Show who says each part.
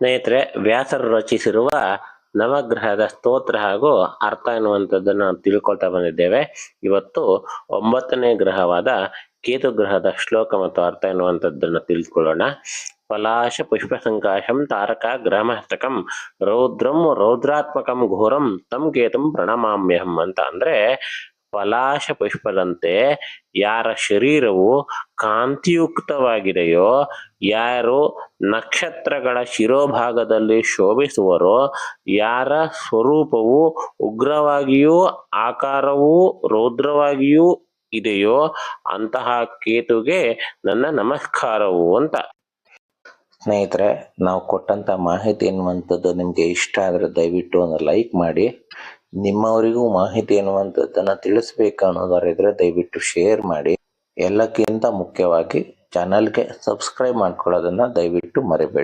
Speaker 1: ಸ್ನೇಹಿತರೆ, ವ್ಯಾಸರು ರಚಿಸಿರುವ ನವಗ್ರಹದ ಸ್ತೋತ್ರ ಹಾಗೂ ಅರ್ಥ ಎನ್ನುವಂಥದ್ದನ್ನು ತಿಳ್ಕೊಳ್ತಾ ಬಂದಿದ್ದೇವೆ. ಇವತ್ತು ಒಂಬತ್ತನೇ ಗ್ರಹವಾದ ಕೇತು ಗ್ರಹದ ಶ್ಲೋಕ ಮತ್ತು ಅರ್ಥ ಎನ್ನುವಂಥದ್ದನ್ನು ತಿಳಿದುಕೊಳ್ಳೋಣ ಪಲಾಶ ಪುಷ್ಪ ಸಂಕಾಶಂ ತಾರಕ ಗ್ರಹಮಸ್ತಕಂ ರೌದ್ರಂ ರೌದ್ರಾತ್ಮಕಂ ಘೋರಂ ತಂ ಕೇತುಂ ಪ್ರಣಮಾಮ್ಯಹಂ ಅಂತ ಅಂದ್ರೆ ಪಲಾಶ ಪುಷ್ಪದಂತೆ ಯಾರ ಶರೀರವು ಕಾಂತಿಯುಕ್ತವಾಗಿದೆಯೋ, ಯಾರು ನಕ್ಷತ್ರಗಳ ಶಿರೋಭಾಗದಲ್ಲಿ ಶೋಭಿಸುವರೋ, ಯಾರ ಸ್ವರೂಪವು ಉಗ್ರವಾಗಿಯೂ ಆಕಾರವೂ ರೌದ್ರವಾಗಿಯೂ ಇದೆಯೋ, ಅಂತಹ ಕೇತುಗೆ ನನ್ನ ನಮಸ್ಕಾರವು ಅಂತ.
Speaker 2: ಸ್ನೇಹಿತರೆ, ನಾವು ಕೊಟ್ಟಂತ ಮಾಹಿತಿ ಎನ್ನುವಂಥದ್ದು ನಿಮಗೆ ಇಷ್ಟ ಆದರೆ ದಯವಿಟ್ಟು ಒಂದು ಲೈಕ್ ಮಾಡಿ. ನಿಮ್ಮವರಿಗೂ ಮಾಹಿತಿ ಎನ್ನುವಂಥದ್ದನ್ನು ತಿಳಿಸ್ಬೇಕು ಅನ್ನೋದಾರಿದ್ರೆ ದಯವಿಟ್ಟು ಶೇರ್ ಮಾಡಿ. ಎಲ್ಲಕ್ಕಿಂತ ಮುಖ್ಯವಾಗಿ ಚಾನಲ್ಗೆ ಸಬ್ಸ್ಕ್ರೈಬ್ ಮಾಡ್ಕೊಳ್ಳೋದನ್ನು ದಯವಿಟ್ಟು ಮರಿಬೇಡಿ.